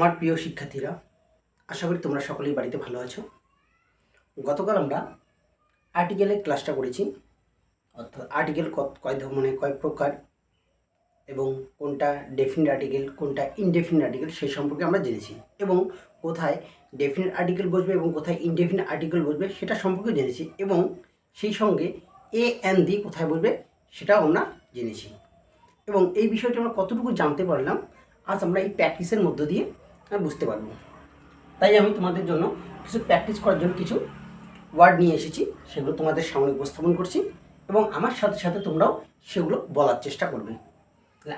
আমার প্রিয় শিক্ষার্থীরা, আশা করি তোমরা সকলেই বাড়িতে ভালো আছো। গতকাল আমরা আর্টিকেলের ক্লাসটা করেছি, অর্থাৎ আর্টিকেল কয় মানে কয় প্রকার এবং কোনটা ডেফিনিট আর্টিকেল কোনটা ইনডেফিনিট আর্টিকেল সেই সম্পর্কে আমরা জেনেছি এবং কোথায় ডেফিনিট আর্টিকেল বসবে এবং কোথায় ইনডেফিনিট আর্টিকেল বসবে সেটা সম্পর্কে জেনেছি এবং সেই সঙ্গে এ এন দি কোথায় বসবে সেটাও আমরা জেনেছি। এবং এই বিষয়টা আমরা কতটুকু জানতে পারলাম, আজ আমরা এই প্র্যাকটিসের মধ্য দিয়ে আমরা বুঝতে পারব। তাই আমি তোমাদের জন্য কিছু প্র্যাকটিস করার জন্য কিছু ওয়ার্ড নিয়ে এসেছি, সেগুলো তোমাদের সামনে উপস্থাপন করছি এবং আমার সাথে সাথে তোমরাও সেগুলো বলার চেষ্টা করবে।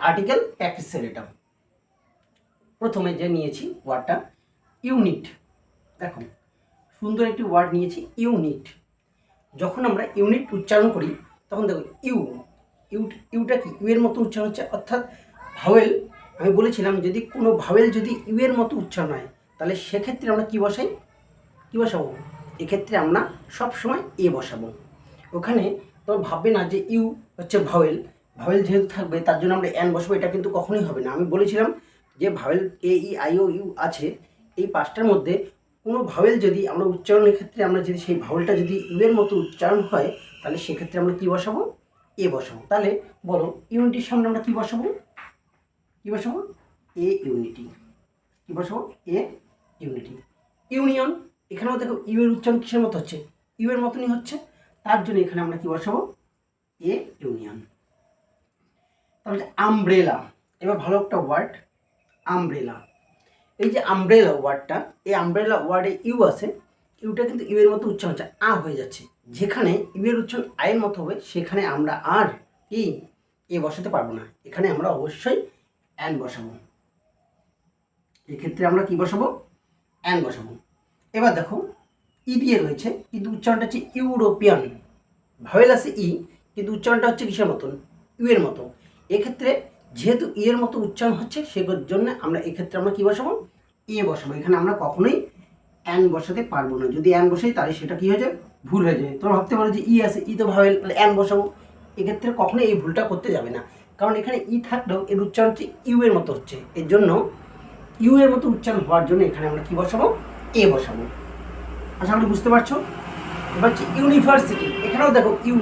আর্টিকেল প্র্যাকটিসের এটা। প্রথমে যে নিয়েছি ওয়ার্ডটা ইউনিট দেখো, সুন্দর একটি ওয়ার্ড নিয়েছি ইউনিট যখন আমরা ইউনিট উচ্চারণ করি, তখন দেখো ইউ ইউ ইউটা কি? ইউ এর মতো উচ্চারণ হচ্ছে, অর্থাৎ ভাওয়েল আমি বলেছিলাম, যদি কোনো ভাওয়েল যদি ইউ এর মতো উচ্চারণ হয়, তাহলে সেক্ষেত্রে আমরা কি বসাই? কী বসাবো? এক্ষেত্রে আমরা সব সময় এ বসাবো। ওখানে তো ভাববে না যে ইউ হচ্ছে ভাওয়েল। ভাওয়েল যেহেতু থাকবে, তার জন্য আমরা অ্যান বসাবো, এটা কিন্তু কখনোই হবে না। আমি বলেছিলাম যে vowel A, E, I, O, U আছে, এই পাঁচটার মধ্যে কোনো ভাওয়েল যদি আমরা উচ্চারণের ক্ষেত্রে আমরা যদি সেই ভাওয়েলটা যদি ইউ এর মতো উচ্চারণ হয়, তাহলে সেক্ষেত্রে আমরা কী বসাবো? এ বসাবো। তাহলে বলো, ইউনিটির সামনে আমরা কী বসাবো? কী বসাবো এ ইউনিটি কী বসাবো এ ইউনিটি ইউনিয়ন এখানেও দেখো ইউ এর উচ্চারণ কিসের মতো হচ্ছে? ইউ এর মতনই হচ্ছে, তার জন্য এখানে আমরা কি বসাবো? এ ইউনিয়ন তাহলে আমব্রেলা এবার ভালো একটা ওয়ার্ড আমব্রেলা এই যে আমব্রেলা ওয়ার্ডটা এই আমব্রেলা ওয়ার্ডে ইউ আছে ইউটা কিন্তু ইউ এর মতো উচ্চারণ হচ্ছে, আ হয়ে যাচ্ছে। যেখানে ইউ এর উচ্চারণ আয়ের মতো হবে, সেখানে আমরা আর কি এ বসাতে পারব না। এখানে আমরা অবশ্যই অ্যান বসাবো। এক্ষেত্রে আমরা কি বসাবো? অ্যান বসাবো। এবার দেখো, ই দিয়ে রয়েছে, কিন্তু উচ্চারণটা হচ্ছে ইউরোপিয়ান। ভাওয়েল আছে ই, কিন্তু উচ্চারণটা হচ্ছে কিসের মতন? ইউ মতো। এক্ষেত্রে যেহেতু ই এর মতো উচ্চারণ হচ্ছে সেই জন্য আমরা এক্ষেত্রে আমরা কি বসাবো? এ বসাবো। এখানে আমরা কখনোই অ্যান বসাতে পারব না। যদি অ্যান বসাই, তাহলে সেটা কি হয়ে যায়? ভুল হয়ে যায়। তোমরা ভাবতে পারো যে ই আছে, ই তো তাহলে অ্যান বসাবো। এক্ষেত্রে কখনোই এই ভুলটা করতে যাবে না। কারণ এখানে ই থাকলেও এর উচ্চারণ হচ্ছে ইউ এর মতো হচ্ছে। এর জন্য ইউ এর মতো উচ্চারণ হওয়ার জন্য এখানে আমরা কি বসাবো? এ বসাবো। আশা করি বুঝতে পারছ? এবার হচ্ছে ইউনিভার্সিটি। এখানেও দেখো ইউ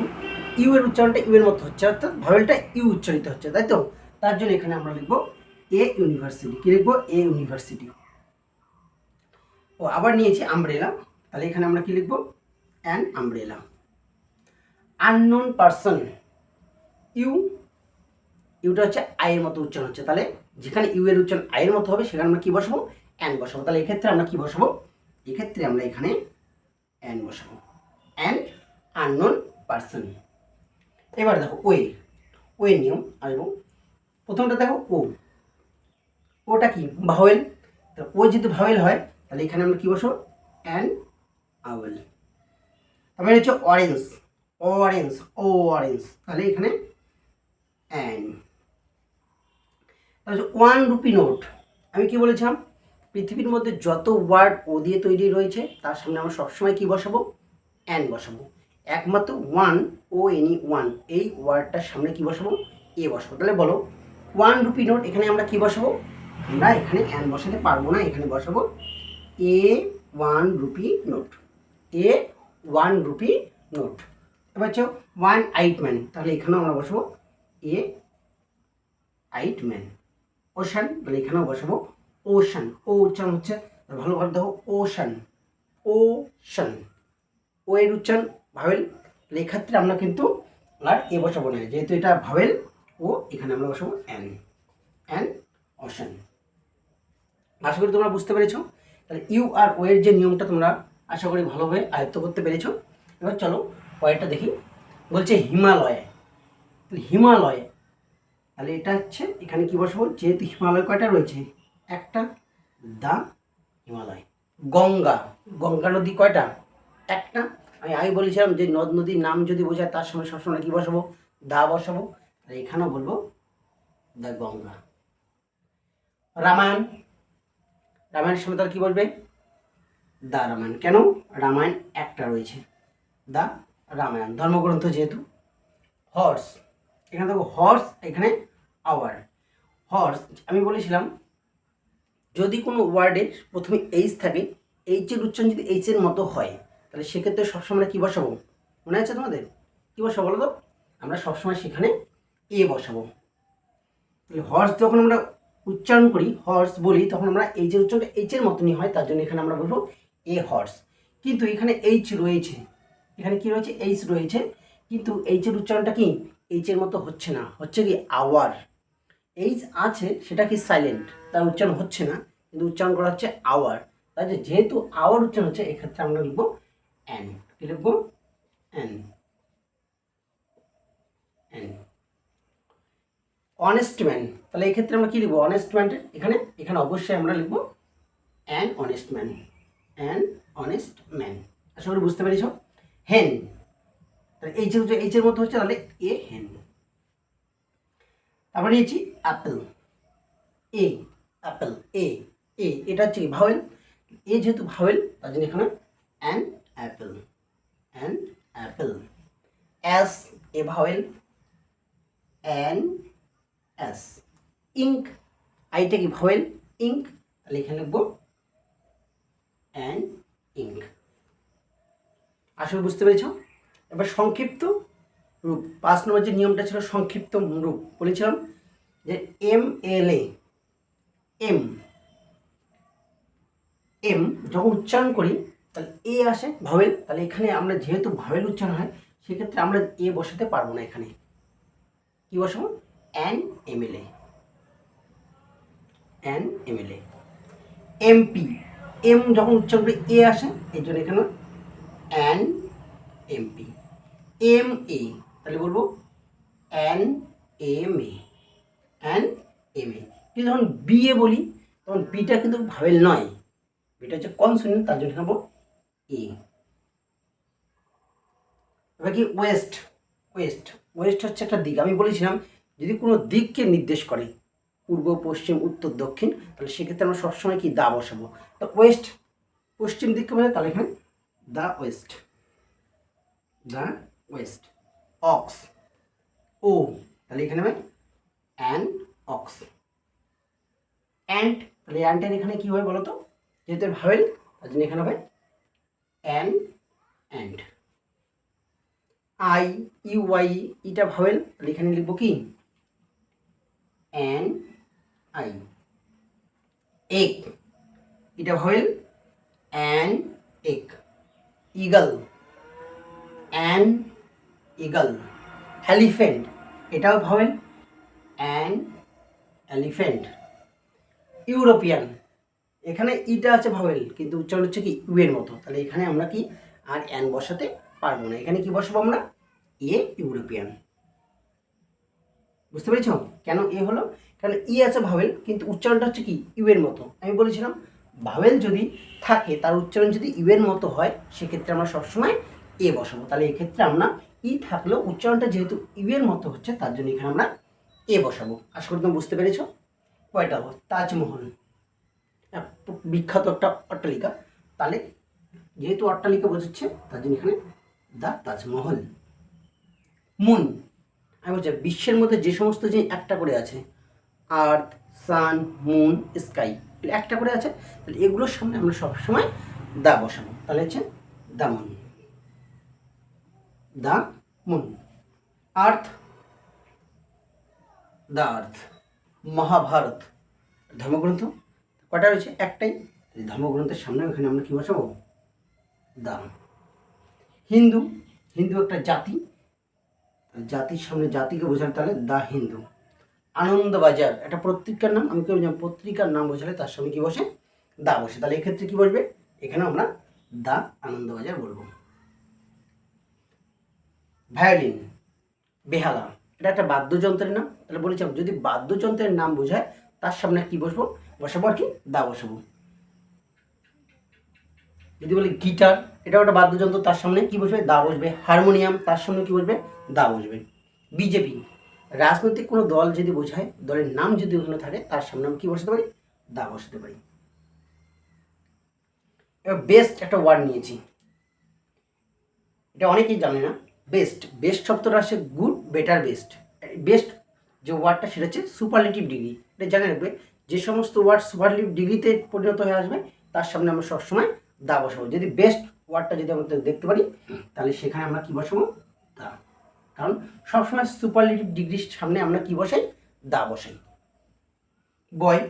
ইউ এর উচ্চারণটা ইউ এর মতো হচ্ছে, অর্থাৎ ভাওয়েলটা ইউ উচ্চারিত হচ্ছে, তাই তো? তার জন্য এখানে আমরা লিখব এ ইউনিভার্সিটি। কি লিখব? A university. ও, আবার নিয়েছি আমব্রেলা। তাহলে এখানে আমরা কি লিখব? An umbrella. Unknown person. U Yuta হচ্ছে আয়ের মতো উচ্চারণ হচ্ছে। তাহলে যেখানে ইউ এর উচ্চারণ আয়ের মতো হবে, সেখানে আমরা কি বসাবো? অ্যান বসাবো। তাহলে এক্ষেত্রে আমরা কি বসাবো? এক্ষেত্রে আমরা এখানে অ্যান বসাবো। অ্যান আননোন পার্সন এবার দেখো ওয়ে ওয়ে নিয়ম আসব। প্রথমটা দেখো ও ওটা কি? ভাওয়েল তো ও যদি ভাওয়েল হয়, তাহলে এখানে আমরা কি বসবো? অ্যান আওয়েল তারপরে হচ্ছে অরেঞ্জ অরেঞ্জ ও অরেঞ্জ তাহলে এখানে অ্যান তাহলে ওয়ান রুপি নোট আমি কি বলেছিলাম? পৃথিবীর মধ্যে যত ওয়ার্ড ও দিয়ে তৈরি রয়েছে, তার সামনে আমরা সবসময় কি বসাবো? অ্যান বসাবো। একমাত্র ওয়ান ও এনি ওয়ান এই ওয়ার্ডটার সামনে কি বসাবো? এ বসাবো। তাহলে বলো ওয়ান রুপি নোট এখানে আমরা কি বসাবো? আমরা এখানে অ্যান বসাতে পারব না, এখানে বসাবো a one rupee note a one rupee note এবার হচ্ছে ওয়ান আইট ম্যান তাহলে এখানেও আমরা বসাবো এ আইট ম্যান ওশান, তাহলে এখানেও বসাবো। ওশান, ও উচ্চারণ হচ্ছে ভালোভাবে দেখো, ওশান ওশান। ও এর উচ্চারণ ভাবেল তাহলে এক্ষেত্রে আমরা কিন্তু আর এ বসাবো না, যেহেতু এটা ভাবেল ও এখানে আমরা বসাবো অ্যান। অ্যান অশান আশা করি তোমরা বুঝতে পেরেছ। তাহলে ইউ আর ও এর যে নিয়মটা তোমরা আশা করি ভালোভাবে আয়ত্ত করতে পেরেছ। এবার চলো পয়েরটা দেখি। বলছে হিমালয়। হিমালয় তাহলে এটা হচ্ছে, এখানে কি বসাবো? যেহেতু হিমালয় কয়টা রয়েছে? একটা, দা, হিমালয়। গঙ্গা। গঙ্গা নদী কয়টা? একটা। আমি আগে বলেছিলাম যে নদ নদীর নাম যদি বোঝায়, তার সঙ্গে সবসময় কী বসাবো? দা বসাবো। আর এখানেও বলব দ্য গঙ্গা। রামায়ণ। রামায়ণের সময় তাহলে কী বলবে দা রামায়ণ। কেন? রামায়ণ একটা রয়েছে। দা রামায়ণ। ধর্মগ্রন্থ যেহেতু। হর্স। এখানে দেখো, হর্স এখানে আওয়ার হর্স আমি বলেছিলাম, যদি কোনো ওয়ার্ডের প্রথমে এইচ থাকে এইচের উচ্চারণ যদি এইচের মতো হয়, তাহলে সেক্ষেত্রে সবসময় আমরা কী বসাবো? মনে আছে তোমাদের? কী বসাবো বলো তো? আমরা সবসময় সেখানে এ বসাবো। হর্স যখন আমরা উচ্চারণ করি হর্স বলি, তখন আমরা এইচের উচ্চারণটা এইচের মতনই হয়, তার জন্য এখানে আমরা বলব এ হর্স কিন্তু এখানে এইচ রয়েছে। এখানে কি রয়েছে? এইচ রয়েছে। কিন্তু এইচের উচ্চারণটা কি? এইচের মতো হচ্ছে না। হচ্ছে কি আওয়ার এইচ আছে, সেটা কি সাইলেন্ট তার উচ্চারণ হচ্ছে না, কিন্তু উচ্চারণ করা হচ্ছে আওয়ার তাই যে যেহেতু আওয়ার উচ্চারণ হচ্ছে, এক্ষেত্রে আমরা লিখব অ্যান কি লিখব? অ্যান অ্যান অনেস্ট ম্যান তাহলে এক্ষেত্রে আমরা কি লিখব? অনেস্ট ম্যান এখানে এখানে অবশ্যই আমরা লিখব an honest man an honest man আশা করি বুঝতে পেরেছ? হেন তাহলে এই যে এইচের মতো হচ্ছে, তাহলে এ হেন তারপরে নিয়েছি অ্যাপেল এ অ্যাপেল এ এ এটা হচ্ছে ভাওয়েল এ যেহেতু ভাওয়েল তার জন্য এখানে an apple an apple as a vowel an as ink আইটা কি ভাওয়েল ইঙ্ক তাহলে এখানে লিখব অ্যান ইঙ্ক আসলে বুঝতে পেরেছ? এবার সংক্ষিপ্ত রূপ। পাঁচ নম্বর যে নিয়মটা ছিল সংক্ষিপ্ত রূপ, বলেছিলাম যে M L A M M যখন উচ্চারণ করি, তাহলে এ আসে ভাবেল তাহলে এখানে আমরা যেহেতু ভাবেল উচ্চারণ হয়, সেক্ষেত্রে আমরা এ বসাতে পারব না এখানে। কি বসাবো? An M L A an M L A MP M যখন উচ্চারণ করে এ আসে এই জন্য এখানে অ্যান এমপি এম এ তাহলে বলব an M A an M A কিন্তু যখন বি এ বলি, তখন বিটা কিন্তু ভাবেল নয়। বিটা হচ্ছে কনসোনেন্ট তার জন্য খাব এ এবার কি ওয়েস্ট ওয়েস্ট ওয়েস্ট হচ্ছে একটা দিক। আমি বলেছিলাম, যদি কোনো দিককে নির্দেশ করে, পূর্ব, পশ্চিম, উত্তর, দক্ষিণ, তাহলে সেক্ষেত্রে আমরা সবসময় কি দা বসাবো? তো ওয়েস্ট পশ্চিম দিককে বলে তাহলে এখানে the west the west ox. ও, তাহলে এখানে হবে অ্যান অক্স। অ্যান্ট তাহলে অ্যান্টের এখানে কী হবে বলো তো যেহেতু ভাবেল তার জন্য এখানে হবে an and. I U Y, eta vowel তাহলে এখানে লিখব কি? An eye. এক এটা vowel an egg. Eagle, an eagle elephant এটাও ভাবেল অ্যান এলিফেন্ট ইউরোপিয়ান এখানে ইটা আছে ভাবেল কিন্তু উচ্চারণ হচ্ছে কি, ইউ এর মতো। তাহলে এখানে আমরা কি আর অ্যান বসাতে পারব না। এখানে কি বসাবো আমরা? এ ইউরোপিয়ান বুঝতে পেরেছ? কেন এ হলো? কারণ ই আছে ভাবেল কিন্তু উচ্চারণটা হচ্ছে কি, ইউ এর মতো। আমি বলেছিলাম ভাবেল যদি থাকে, তার উচ্চারণ যদি ইউ এর মতো হয়, সেক্ষেত্রে আমরা সবসময় এ বসাবো। তাহলে এক্ষেত্রে আমরা ই থাকলেও উচ্চারণটা যেহেতু ইউ এর মতো হচ্ছে, তার জন্য এখানে আমরা এ বসাবো। আশা করি তুমি বুঝতে পেরেছ। কয়টা হলো তাজমহল। বিখ্যাত একটা অট্টালিকা। তাহলে যেহেতু অট্টালিকা বোঝাচ্ছে তার জন্য এখানে দ্য তাজমহল। মুন। আমি বলছি, বিশ্বের মধ্যে যে সমস্ত যে একটা করে আছে, আর্থ, সান, মুন, স্কাই একটা করে আছে, তাহলে এগুলোর সামনে আমরা সবসময় দা বসাবো। তাহলে হচ্ছে দা দা মুন। আর্থ। দা আর্থ। মহাভারত। ধর্মগ্রন্থ। কটা রয়েছে? একটাই। ধর্মগ্রন্থের সামনে ওখানে আমরা কী বসাবো? দা হিন্দু। হিন্দু একটা জাতি। জাতির সামনে জাতিকে বোঝালে তাহলে দা হিন্দু। আনন্দবাজার। একটা পত্রিকার নাম। আমি কেউ পত্রিকার নাম বোঝালে তার সামনে কী বসে? দা বসে। তাহলে এক্ষেত্রে কী বসবে? এখানে আমরা দা আনন্দবাজার বলব। ভায়োলিন, বেহালা। এটা একটা বাদ্যযন্ত্রের নাম। তাহলে বলেছিলাম যদি বাদ্যযন্ত্রের নাম বোঝায়, তার সামনে কি বসবো? বসাবো আর কি? দা বসাবো। যদি বলি গিটার, এটাও একটা বাদ্যযন্ত্র, তার সামনে কি বসবে? দা বসবে। হারমোনিয়াম, তার সামনে কি বসবে? দা বসবে। বিজেপি, রাজনৈতিক কোনো দল যদি বোঝায়, দলের নাম যদি ওখানে থাকে, তার সামনে আমি কি বসাতে পারি? দা বসাতে পারি। এবার বেস্ট একটা ওয়ার্ড নিয়েছি। এটা অনেকেই জানে না। বেস্ট বেস্ট শব্দটা আসছে গুড বেটার বেস্ট বেস্ট যে ওয়ার্ডটা সেটা হচ্ছে সুপারলেটিভ ডিগ্রি এটা জানে রাখবে যে সমস্ত ওয়ার্ড সুপারলিভ ডিগ্রিতে পরিণত হয়ে আসবে, তার সামনে আমরা সবসময় দা বসাবো। যদি বেস্ট ওয়ার্ডটা যদি আমরা দেখতে পারি, তাহলে সেখানে আমরা কী বসাবো? দা। কারণ সবসময় সুপারলিটিভ ডিগ্রির সামনে আমরা কী বসাই? দা বসাই। বয়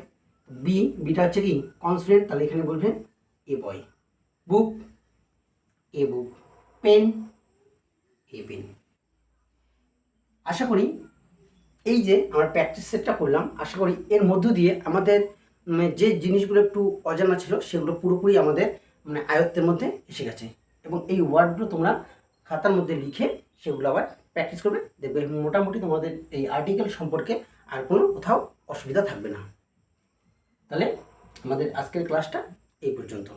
বি বিটা হচ্ছে কি? কনসোনেন্ট তাহলে এখানে বলবেন এ বয় বুক এ বুক পেন পেন আশা করি এই যে আমরা প্র্যাকটিস সেটটা করলাম, আশা করি এর মধ্য দিয়ে আমাদের মানে যে জিনিসগুলো একটু অজানা ছিল, সেগুলো পুরোপুরি আমাদের মানে আয়ত্তের মধ্যে এসে গেছে। এবং এই ওয়ার্ডগুলো তোমরা খাতার মধ্যে লিখে সেগুলো আবার প্র্যাকটিস করবে। দেখবে মোটামুটি তোমাদের এই আর্টিকেল সম্পর্কে আর কোনো কোথাও অসুবিধা থাকবে না। তাহলে আমাদের আজকের ক্লাসটা এই পর্যন্ত।